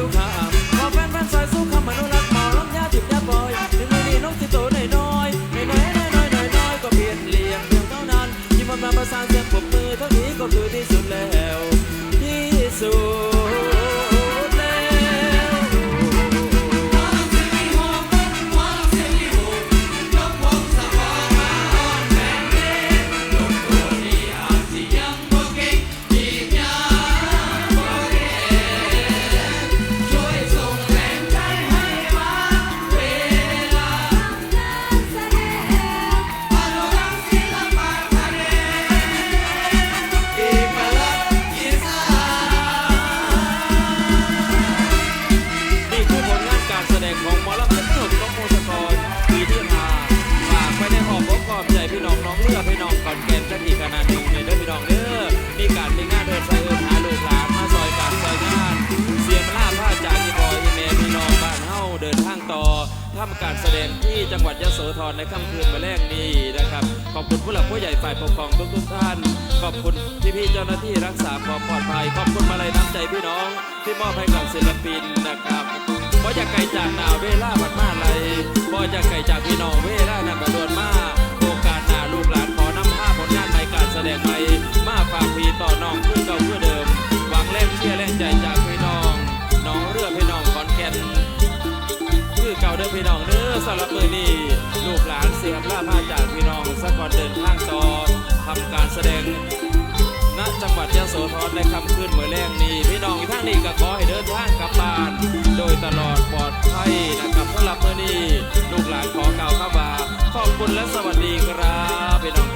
สู้ขาขอแฟนแฟนสายสู้ขามนุรักหมอลำยาจิบยาบอยถึงไม่ดีน้องที่โตหน่อยน้อยน้อยน้อยน้อยน้อยน้อยก็เปลี่ยนเลียงเพียงเท่านั้นยิ้มมันมาประสานเสียงปรบมือเท่านี้ก็คือที่สุดแล้ว พี่น้องน้องเลือพี่น้องก่อนแกนกันอีกขนาดหนึ่งในเด้อพี่น้องเด้อมีการมีงานเดินสายเอินหาลูกหลานมาซอยการซอยงาน เสียมล่าผ้าจากอีบอยอีเมพี่น้องบ้านเฮาเดินทางต่อทำการแสดงที่จังหวัดยโสธรในค่ำคืนมาแรกนี้นะครับ ขอบคุณผู้หลักผู้ใหญ่ฝ่ายปกครองทุกทุกท่าน ขอบคุณพี่พี่ๆเจ้าหน้าที่รักษาความปลอดภัย ขอบคุณมาลัยน้ำใจพี่น้อง ที่มอบให้กับศิลปินนะครับเพราะจะไกลจากหนาวเวลาบัดมาไหลเพราะจะไกลจาก เสียงล่าผ้าจากพี่น้องสักก่อนเดินทางต่อทำการแสดงณจังหวัดยะโสธรในค่ำคืนเมื่อแรงนี้ พี่น้องท่านนี้ก็ขอให้เดินทางกลับบ้าน โดยตลอดปลอดภัยนะครับสำหรับเมื่อนี้ลูกหลานขอกล่าวคำว่าขอบคุณและสวัสดีครับพี่น้อง